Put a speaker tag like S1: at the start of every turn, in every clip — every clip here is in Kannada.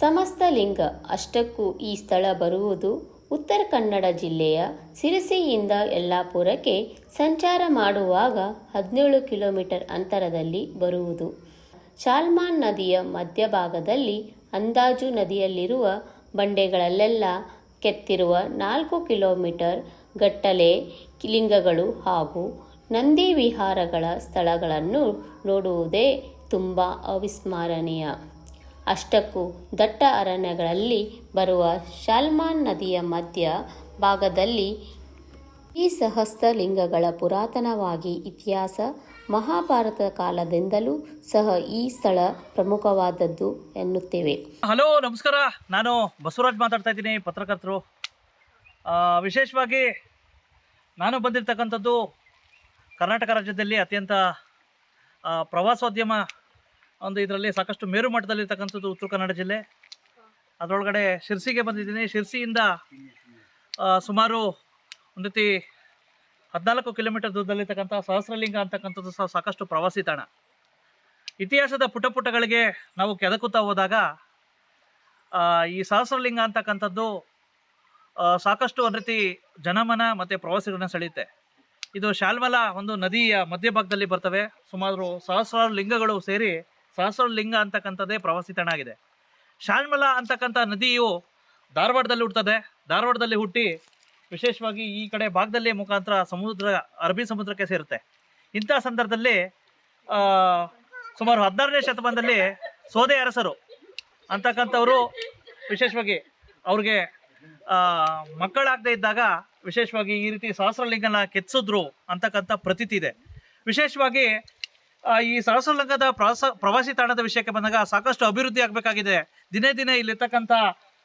S1: ಸಮಸ್ತ ಲಿಂಗ ಅಷ್ಟಕ್ಕೂ ಈ ಸ್ಥಳ ಬರುವುದು ಉತ್ತರ ಕನ್ನಡ ಜಿಲ್ಲೆಯ ಸಿರಸಿಯಿಂದ ಯಲ್ಲಾಪುರಕ್ಕೆ ಸಂಚಾರ ಮಾಡುವಾಗ ಹದಿನೇಳು ಕಿಲೋಮೀಟರ್ ಅಂತರದಲ್ಲಿ ಬರುವುದು. ಶಾಲ್ಮಾನ್ ನದಿಯ ಮಧ್ಯಭಾಗದಲ್ಲಿ ಅಂದಾಜು ನದಿಯಲ್ಲಿರುವ ಬಂಡೆಗಳಲ್ಲೆಲ್ಲ ಕೆತ್ತಿರುವ ನಾಲ್ಕು ಕಿಲೋಮೀಟರ್ ಗಟ್ಟಲೆ ಲಿಂಗಗಳು ಹಾಗೂ ನಂದಿ ವಿಹಾರಗಳ ಸ್ಥಳಗಳನ್ನು ನೋಡುವುದೇ ತುಂಬ ಅವಿಸ್ಮರಣೀಯ. ಅಷ್ಟಕ್ಕೂ ದಟ್ಟ ಅರಣ್ಯಗಳಲ್ಲಿ ಬರುವ ಶಾಲ್ಮಾನ್ ನದಿಯ ಮಧ್ಯ ಭಾಗದಲ್ಲಿ ಈ ಸಹಸ್ರಲಿಂಗಗಳ ಪುರಾತನವಾಗಿ ಇತಿಹಾಸ ಮಹಾಭಾರತ ಕಾಲದಿಂದಲೂ ಸಹ ಈ ಸ್ಥಳ ಪ್ರಮುಖವಾದದ್ದು ಎನ್ನುತ್ತೇವೆ.
S2: ಹಲೋ, ನಮಸ್ಕಾರ. ನಾನು ಬಸವರಾಜ್ ಮಾತಾಡ್ತಾ ಇದ್ದೀನಿ, ಪತ್ರಕರ್ತರು. ವಿಶೇಷವಾಗಿ ನಾನು ಬಂದಿರತಕ್ಕಂಥದ್ದು ಕರ್ನಾಟಕ ರಾಜ್ಯದಲ್ಲಿ ಅತ್ಯಂತ ಪ್ರವಾಸೋದ್ಯಮ ಒಂದು ಇದರಲ್ಲಿ ಸಾಕಷ್ಟು ಮೇರು ಮಟ್ಟದಲ್ಲಿರ್ತಕ್ಕಂಥದ್ದು ಉತ್ತರ ಕನ್ನಡ ಜಿಲ್ಲೆ. ಅದರೊಳಗಡೆ ಶಿರ್ಸಿಗೆ ಬಂದಿದ್ದೀನಿ. ಶಿರ್ಸಿಯಿಂದ ಸುಮಾರು ಒಂದು ರೀತಿ ಹದಿನಾಲ್ಕು ಕಿಲೋಮೀಟರ್ ದೂರದಲ್ಲಿರ್ತಕ್ಕಂಥ ಸಹಸ್ರಲಿಂಗ ಅಂತಕ್ಕಂಥದ್ದು ಸಹ ಸಾಕಷ್ಟು ಪ್ರವಾಸಿ ತಾಣ. ಇತಿಹಾಸದ ಪುಟ ಪುಟಗಳಿಗೆ ನಾವು ಕೆದಕುತ್ತಾ ಹೋದಾಗ ಈ ಸಹಸ್ರಲಿಂಗ ಅಂತಕ್ಕಂಥದ್ದು ಸಾಕಷ್ಟು ಒಂದು ರೀತಿ ಜನಮನ ಮತ್ತು ಪ್ರವಾಸಿಗಳನ್ನ ಸೆಳೆಯುತ್ತೆ. ಇದು ಶಾಲ್ಮಲ ಒಂದು ನದಿಯ ಮಧ್ಯಭಾಗದಲ್ಲಿ ಬರ್ತವೆ. ಸುಮಾರು ಸಹಸ್ರಾರು ಲಿಂಗಗಳು ಸೇರಿ ಸಹಸ್ರಾರು ಲಿಂಗ ಅಂತಕ್ಕಂಥದ್ದೇ ಪ್ರವಾಸಿ ತಾಣ ಆಗಿದೆ. ಶಾಣ್ಮಲ ಅಂತಕ್ಕಂಥ ನದಿಯು ಧಾರವಾಡದಲ್ಲಿ ಹುಟ್ಟುತ್ತದೆ ಧಾರವಾಡದಲ್ಲಿ ಹುಟ್ಟಿ ವಿಶೇಷವಾಗಿ ಈ ಕಡೆ ಭಾಗದಲ್ಲಿ ಮುಖಾಂತರ ಸಮುದ್ರ, ಅರಬ್ಬಿ ಸಮುದ್ರಕ್ಕೆ ಸೇರುತ್ತೆ. ಇಂಥ ಸಂದರ್ಭದಲ್ಲಿ ಸುಮಾರು ಹದಿನಾರನೇ ಶತಮಾನದಲ್ಲಿ ಸೋದೆ ಅರಸರು ಅಂತಕ್ಕಂಥವರು ವಿಶೇಷವಾಗಿ ಅವ್ರಿಗೆ ಮಕ್ಕಳಾಗದೇ ಇದ್ದಾಗ ವಿಶೇಷವಾಗಿ ಈ ರೀತಿ ಸಹಸ್ರಲಿಂಗನ ಕೆತ್ತಿಸಿದ್ರು ಅಂತಕ್ಕಂಥ ಪ್ರತೀತಿ ಇದೆ. ವಿಶೇಷವಾಗಿ ಈ ಸಹಸ್ರಲಿಂಗದ ಪ್ರವಾಸ ಪ್ರವಾಸಿ ತಾಣದ ವಿಷಯಕ್ಕೆ ಬಂದಾಗ ಸಾಕಷ್ಟು ಅಭಿವೃದ್ಧಿ ಆಗಬೇಕಾಗಿದೆ. ದಿನೇ ದಿನೇ ಇಲ್ಲಿರ್ತಕ್ಕಂಥ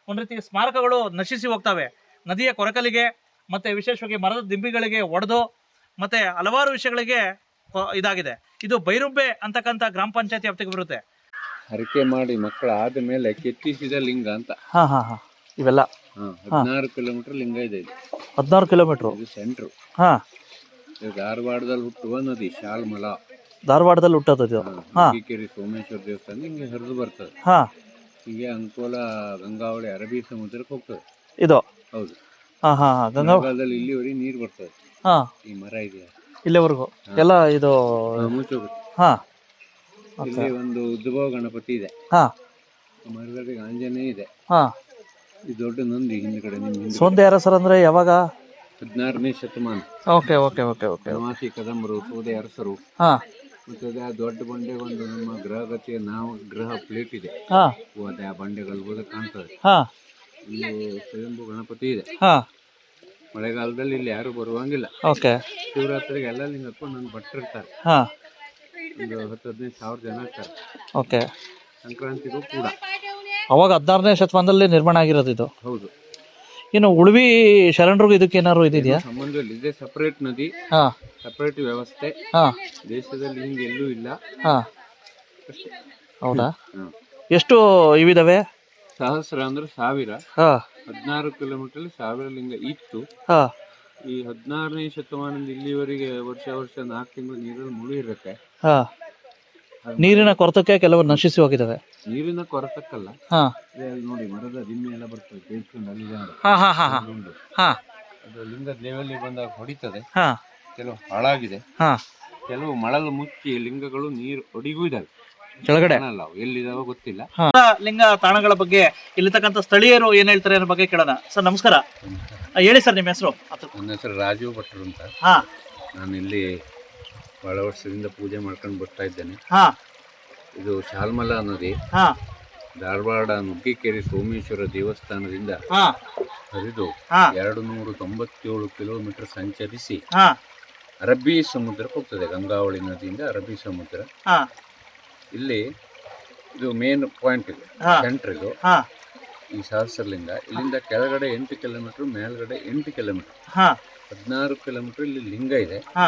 S2: ಒಂದು ರೀತಿ ಸ್ಮಾರಕಗಳು ನಶಿಸಿ ಹೋಗ್ತವೆ. ನದಿಯ ಕೊರಕಲಿಗೆ ಮತ್ತು ವಿಶೇಷವಾಗಿ ಮರದ ದಿಂಬಿಗಳಿಗೆ ಒಡೆದು ಮತ್ತು ಹಲವಾರು ವಿಷಯಗಳಿಗೆ ಇದಾಗಿದೆ. ಇದು ಬೈರುಂಬೆ ಅಂತಕ್ಕಂಥ ಗ್ರಾಮ ಪಂಚಾಯತಿ ವ್ಯಾಪ್ತಿಗೆ ಬರುತ್ತೆ.
S3: ಹರಕೆ ಮಾಡಿ ಮಕ್ಕಳ ಆದ ಮೇಲೆ ಕೆತ್ತಿಸಿದ ಲಿಂಗ ಅಂತ.
S2: ಹಾ ಹಾ ಹಾಂ. ಇವೆಲ್ಲ?
S3: ಹದಿನಾರು ಕಿಲೋಮೀಟರ್ ಲಿಂಗ ಇದೆ ಇದು.
S2: ಹದಿನಾರು ಕಿಲೋಮೀಟರ್?
S3: ಸೆಂಟ್ರು.
S2: ಹಾಂ.
S3: ಧಾರವಾಡದಲ್ಲಿ ಹುಟ್ಟುವ ನದಿ ಶಾಲ್ಮಲ.
S2: ಧಾರವಾಡದಲ್ಲಿ ಹುಟ್ಟದ ಇದು. ಹಾ.
S3: ಕೆರೆ ಸೋಮೇಶ್ವರ ದೇವಸ್ಥಾನ ಹಿಂಗೆ ಹರಿದು ಬರ್ತದೆ.
S2: ಹಾ.
S3: ಹೀಗೆ ಅಂಕೋಲ ಗಂಗಾವಳಿ ಅರಬ್ಬಿ ಸಮುದ್ರಕ್ಕೆ ಹೋಗ್ತದೆ.
S2: ಇದು?
S3: ಹೌದು.
S2: ಹಾಂ ಹಾಂ ಹಾಂ. ಗಂಗಾ
S3: ಮಳೆಗಾಲದಲ್ಲಿ ಇಲ್ಲಿವರೆಗೆ ನೀರು ಬರ್ತದೆ.
S2: ಹಾ.
S3: ಈ ಮರ ಇದೆ
S2: ಇಲ್ಲಿವರೆಗೂ? ಎಲ್ಲ ಇದು
S3: ಮುಚ್ಚೋಗುತ್ತೆ.
S2: ಹಾ.
S3: ಇಲ್ಲಿ ಒಂದು ಉದ್ಭವ ಗಣಪತಿ ಇದೆ.
S2: ಹಾಂ.
S3: ಮರದಲ್ಲಿ ಆಂಜನೇಯ ಇದೆ.
S2: ಹಾ.
S3: ಈ ದೊಡ್ಡ ನಂದಿ ಹಿಂದ್ಗಡೆ ನಿಮ್ಮ ಹಿಂದೆ
S2: ಸೋಂದೆ ಅರಸರು ಅಂದ್ರೆ ಯಾವಾಗ?
S3: ಹದಿನಾರನೇ ಶತಮಾನ.
S2: ಓಕೆ ಓಕೆ ಓಕೆ ಓಕೆ
S3: ಮಾಸಿ ಕದಂಬರು ಸೋದೆ ಅರಸರು
S2: ಹಾಂ.
S3: ಮತ್ತೆ ಅದೇ ಆ ದೊಡ್ಡ ಬಂಡೆ ಒಂದು ನಮ್ಮ ಗ್ರಹಗತಿಯ ನಾವು ಗ್ರಹ ಪ್ಲೇಟ್ ಇದೆ.
S2: ಹಾಂ.
S3: ಅದೇ ಆ ಬಂಡೆಗಳು ಹೋದ ಕಾಣ್ತದೆ
S2: ಹಾಂ.
S3: ಇಲ್ಲಿ ಸ್ವಯಂಭೂ ಗಣಪತಿ ಇದೆ.
S2: ಹಾಂ.
S3: ಮಳೆಗಾಲದಲ್ಲಿ ಇಲ್ಲಿ ಯಾರು ಬರುವಂಗಿಲ್ಲ.
S2: ಓಕೆ.
S3: ಶಿವರಾತ್ರಿಗೆ ಎಲ್ಲ ಲಿಂಗಕ್ಕೂ ನನ್ನ ಬಟ್ಟಿರ್ತಾರೆ
S2: ಹಾಂ.
S3: ಒಂದು ಹತ್ತು ಹದಿನೈದು ಸಾವಿರ ಜನ ಇರ್ತಾರೆ.
S2: ಓಕೆ.
S3: ಸಂಕ್ರಾಂತಿಗೂ ಕೂಡ.
S2: ಅವಾಗ ಹದಿನಾರನೇ ಶತಮಾನದಲ್ಲಿ ನಿರ್ಮಾಣ ಆಗಿರೋದು ಇದು.
S3: ಹೌದು.
S2: ಇನ್ನು ಉಳ್ವಿ ಶರಣರಿಗೂ ಇದಕ್ಕೆ ಏನಾದ್ರು ಇದಿದೆಯಾ
S3: ಸಂಬಂಧ ಇದೆ ಸಪರೇಟ್ ನದಿ
S2: ಹಾಂ.
S3: ಸಪರೇಟ್ ವ್ಯವಸ್ಥೆ.
S2: ಹಾಂ.
S3: ದೇಶದಲ್ಲಿ ಹಿಂಗೆ ಎಲ್ಲೂ ಇಲ್ಲ.
S2: ಹಾಂ. ಹೌದಾ?
S3: ಹ್ಮ್.
S2: ಎಷ್ಟು ಇವಿದಾವೆ?
S3: ಸಹಸ್ರ ಅಂದ್ರೆ ಸಾವಿರ.
S2: ಹಾಂ.
S3: ಹದಿನಾರು ಕಿಲೋಮೀಟರ್ ಸಾವಿರ ಲಿಂಗ ಇತ್ತು.
S2: ಹಾಂ.
S3: ಈ ಹದಿನಾರನೇ ಶತಮಾನದಿಂದ ಇಲ್ಲಿವರೆಗೆ ವರ್ಷ ವರ್ಷ ನಾಲ್ಕು ತಿಂಗಳು ನೀರಲ್ಲಿ ಮುಳುಗಿರುತ್ತೆ.
S2: ಹಾಂ. ನೀರಿನ ಕೊರತಕ್ಕೆ ಕೆಲವರು ನಶಿಸಿ ಹೋಗಿದ್ದಾವೆ
S3: ನೀರಿನ ಕೊರತಕ್ಕಲ್ಲ.
S2: ಹಾಂ.
S3: ನೋಡಿ ಮರದ ದಿಮ್ಮೆ ಎಲ್ಲ ಬರ್ತದೆ ಬೇಡ್ಕೊಂಡು ಅಲ್ಲಿ.
S2: ಹಾಂ ಹಾಂ ಹಾಂ ಹಾಂ.
S3: ಉಂಡು.
S2: ಹಾಂ.
S3: ಅದು ಲಿಂಗ ದೇವಲ್ಲಿ ಬಂದಾಗ ಹೊಡಿತದೆ.
S2: ಹಾ.
S3: ಕೆಲವು ಹಾಳಾಗಿದೆ.
S2: ಹಾ.
S3: ಕೆಲವು ಮಳಲು ಮುಚ್ಚಿ ಲಿಂಗಗಳು ನೀರು ಹೊಡಿಗೂ ಇದಾವೆ
S2: ಕೆಳಗಡೆ.
S3: ಕಾಣಲ್ಲ ಅವು ಎಲ್ಲಿದಾವ ಗೊತ್ತಿಲ್ಲ.
S2: ಲಿಂಗ ತಾಣಗಳ ಬಗ್ಗೆ ಇಲ್ಲಿರ್ತಕ್ಕಂತ ಸ್ಥಳೀಯರು ಏನ್ ಹೇಳ್ತಾರೆ ಅನ್ನೋ ಬಗ್ಗೆ ಕೇಳೋಣ. ಸರ್ ನಮಸ್ಕಾರ. ಆ, ಹೇಳಿ ಸರ್ ನಿಮ್ಮ ಹೆಸರು?
S3: ನನ್ನ ಹೆಸರು ರಾಜೀವ್ ಭಟ್ರು ಅಂತ.
S2: ಹಾ.
S3: ನಾನು ಇಲ್ಲಿ ಬಹಳ ವರ್ಷದಿಂದ ಪೂಜೆ ಮಾಡ್ಕೊಂಡು ಬರ್ತಾ ಇದ್ದೇನೆ.
S2: ಹಾ.
S3: ಇದು ಶಾಲ್ಮಲಾ ನದಿ.
S2: ಹಾ.
S3: ಧಾರವಾಡ ನುಗ್ಗಿಕೇರಿ ಸೋಮೇಶ್ವರ ದೇವಸ್ಥಾನದಿಂದ
S2: ಹಾ.
S3: ಹರಿದು
S2: ಹಾ.
S3: ಎರಡು ನೂರ ತೊಂಬತ್ತೇಳು ಕಿಲೋಮೀಟರ್ ಸಂಚರಿಸಿ
S2: ಹಾ.
S3: ಅರಬ್ಬಿ ಸಮುದ್ರಕ್ಕೆ ಹೋಗ್ತದೆ. ಗಂಗಾವಳಿ ನದಿಯಿಂದ ಅರಬ್ಬಿ ಸಮುದ್ರ.
S2: ಹಾ.
S3: ಇಲ್ಲಿ ಇದು ಮೇನ್ ಪಾಯಿಂಟ್ ಇದು
S2: ಹಾ.
S3: ಸೆಂಟ್ರ್ ಇದು.
S2: ಹಾ.
S3: ಈ ಸಹಸ್ರಲಿಂಗ ಇಲ್ಲಿಂದ ಕೆಳಗಡೆ ಎಂಟು ಕಿಲೋಮೀಟರ್ ಮೇಲ್ಗಡೆ ಎಂಟು ಕಿಲೋಮೀಟರ್.
S2: ಹಾ.
S3: ಹದಿನಾರು ಕಿಲೋಮೀಟರ್ ಇಲ್ಲಿ ಲಿಂಗ ಇದೆ.
S2: ಹಾ.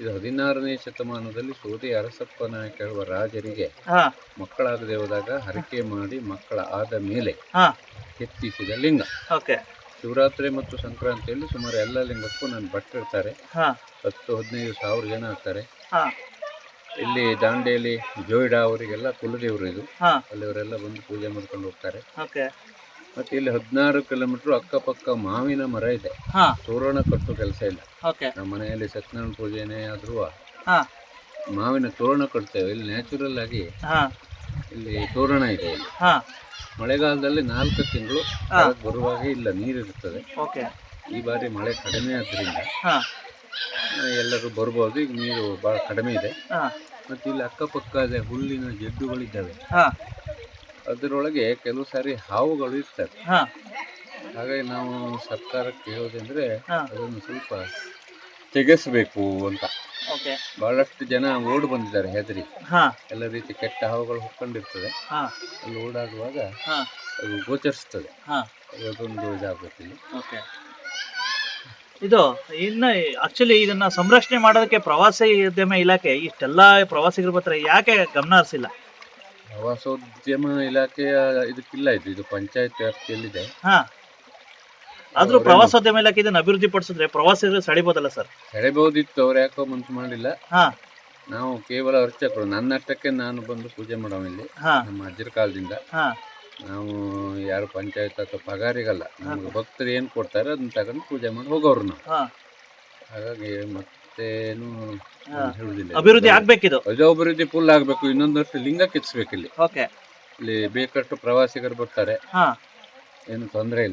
S3: ಇದು ಹದಿನಾರನೇ ಶತಮಾನದಲ್ಲಿ ಸೋದಿ ಅರಸಪ್ಪ ನಾಯಕ ಹೇಳುವ ರಾಜರಿಗೆ ಮಕ್ಕಳಾಗದೆ ಹೋದಾಗ ಹರಕೆ ಮಾಡಿ ಮಕ್ಕಳ ಆದ ಮೇಲೆ ಕೆತ್ತಿಸಿದ ಲಿಂಗ. ಶಿವರಾತ್ರಿ ಮತ್ತು ಸಂಕ್ರಾಂತಿಯಲ್ಲಿ ಸುಮಾರು ಎಲ್ಲ ಲಿಂಗಕ್ಕೂ ನಾನು
S2: ಬಟ್ಟಿರ್ತಾರೆ
S3: ಹತ್ತು ಹದಿನೈದು ಸಾವಿರ ಜನ ಆಗ್ತಾರೆ ಇಲ್ಲಿ ದಾಂಡೇಲಿ ಜೋಯಿಡಾ ಅವರಿಗೆಲ್ಲ ಕುಲದೇವರು ಇದು.
S2: ಅಲ್ಲಿ
S3: ಅಲ್ಲಿವರೆಲ್ಲ ಬಂದು ಪೂಜೆ ಮಾಡ್ಕೊಂಡು ಹೋಗ್ತಾರೆ. ಮತ್ತೆ ಇಲ್ಲಿ ಹದಿನಾರು ಕಿಲೋಮೀಟರ್ ಅಕ್ಕಪಕ್ಕ ಮಾವಿನ ಮರ ಇದೆ. ತೋರಣ ಕಟ್ಟೋ ಕೆಲಸ ಇಲ್ಲ. ನಮ್ಮ ಮನೆಯಲ್ಲಿ ಸತ್ಯನಾರಾಯಣ ಪೂಜೆನೇ ಆದ್ರೂ ಮಾವಿನ ತೋರಣ ಕಟ್ತೇವೆ. ಇಲ್ಲಿ ನ್ಯಾಚುರಲ್ ಆಗಿ ಇಲ್ಲಿ ತೋರಣ ಇದೆ ಇಲ್ಲಿ. ಮಳೆಗಾಲದಲ್ಲಿ ನಾಲ್ಕು ತಿಂಗಳು. ಬರುವಾಗ ಇಲ್ಲ ನೀರಿರುತ್ತದೆ
S2: ಓಕೆ.
S3: ಈ ಬಾರಿ ಮಳೆ ಕಡಿಮೆ ಆದ್ರಿಂದ ಎಲ್ಲರೂ ಬರ್ಬೋದು. ಈಗ ನೀರು ಬಹಳ ಕಡಿಮೆ ಇದೆ. ಮತ್ತೆ ಇಲ್ಲಿ ಅಕ್ಕಪಕ್ಕ ಹುಲ್ಲಿನ ಜಡ್ಡುಗಳಿದ್ದಾವೆ ಅದರೊಳಗೆ ಕೆಲವು ಸಾರಿ ಹಾವುಗಳು ಇರ್ತವೆ.
S2: ಹಾ.
S3: ಹಾಗಾಗಿ ನಾವು ಸರ್ಕಾರಕ್ಕೆ ಹೇಳೋದಂದ್ರೆ. ಅದನ್ನು ಸ್ವಲ್ಪ ತೆಗೆಸಬೇಕು ಅಂತ.
S2: ಓಕೆ.
S3: ಬಹಳಷ್ಟು ಜನ ಓಡ್ ಬಂದಿದ್ದಾರೆ ಹೆದರಿ.
S2: ಹಾ.
S3: ಎಲ್ಲ ರೀತಿ ಕೆಟ್ಟ ಹಾವುಗಳು ಹುಕ್ಕೊಂಡಿರ್ತದೆ
S2: ಹಾ.
S3: ಅಲ್ಲಿ ಓಡಾಡುವಾಗ
S2: ಹಾ.
S3: ಅದು ಗೋಚರಿಸ್ತದೆ. ಅದೊಂದು
S2: ಇದಾಗುತ್ತಿಲ್ಲ ಇದು ಇನ್ನು ಆಕ್ಚುಲಿ ಇದನ್ನ ಸಂರಕ್ಷಣೆ ಮಾಡೋದಕ್ಕೆ ಪ್ರವಾಸಿ ಉದ್ಯಮ ಇಲಾಖೆ ಇಷ್ಟೆಲ್ಲ ಪ್ರವಾಸಿಗರ ಹತ್ರ ಯಾಕೆ ಗಮನ ಹರಿಸಿಲ್ಲ?
S3: ಪ್ರವಾಸೋದ್ಯಮ ಇಲಾಖೆಯ ಇದಕ್ಕಿಲ್ಲ ಇದು ಇದು ಪಂಚಾಯತ್ ವ್ಯಾಪ್ತಿಯಲ್ಲಿದೆ.
S2: ಹಾ. ಆದ್ರೂ ಪ್ರವಾಸೋದ್ಯಮ ಇಲಾಖೆ ಇದನ್ನ ಅಭಿವೃದ್ಧಿ ಪಡಿಸಿದ್ರೆ ಪ್ರವಾಸಿಗರು ಸೆಳಿಬೋದಲ್ಲ ಸರ್?
S3: ಸೆಳೆಬಹುದಿತ್ತು ಅವ್ರು ಯಾಕೋ ಮುಂಚೆ ಮಾಡಿಲ್ಲ.
S2: ಹಾ.
S3: ನಾವು ಕೇವಲ ಅರ್ಚಕರು ನನ್ನಷ್ಟಕ್ಕೆ ನಾನು ಬಂದು ಪೂಜೆ ಮಾಡೋಣ ಇಲ್ಲಿ
S2: ಹಾ.
S3: ನಮ್ಮ ಅಜ್ಜರ ಕಾಲದಿಂದ.
S2: ಹಾ.
S3: ನಾವು ಯಾರು ಪಂಚಾಯತ್ ಅಥವಾ ಪಗಾರಿಗಲ್ಲ. ನಮ್ಗೆ ಭಕ್ತರು ಏನು ಕೊಡ್ತಾರೆ ಅದನ್ನ ತಗೊಂಡು ಪೂಜೆ ಮಾಡಿ ಹೋಗೋರು ನಾವು.
S2: ಹಾ.
S3: ಹಾಗಾಗಿ ಮತ್ತೇನು. ಹೇಳುದಿಲ್ಲ.
S2: ಅಭಿವೃದ್ಧಿ ಆಗ್ಬೇಕಿದು.
S3: ಅದು ಅಭಿವೃದ್ಧಿ ಫುಲ್ ಆಗಬೇಕು ಇನ್ನೊಂದಷ್ಟು ಲಿಂಗ ಕಿತ್ಸ್ಬೇಕು ಇಲ್ಲಿ
S2: ಓಕೆ.
S3: ಇಲ್ಲಿ ಬೇಕಷ್ಟು ಪ್ರವಾಸಿಗರು ಬರ್ತಾರೆ.
S2: ಹಾ.
S3: ಏನು ತೊಂದರೆ ಇಲ್ಲ.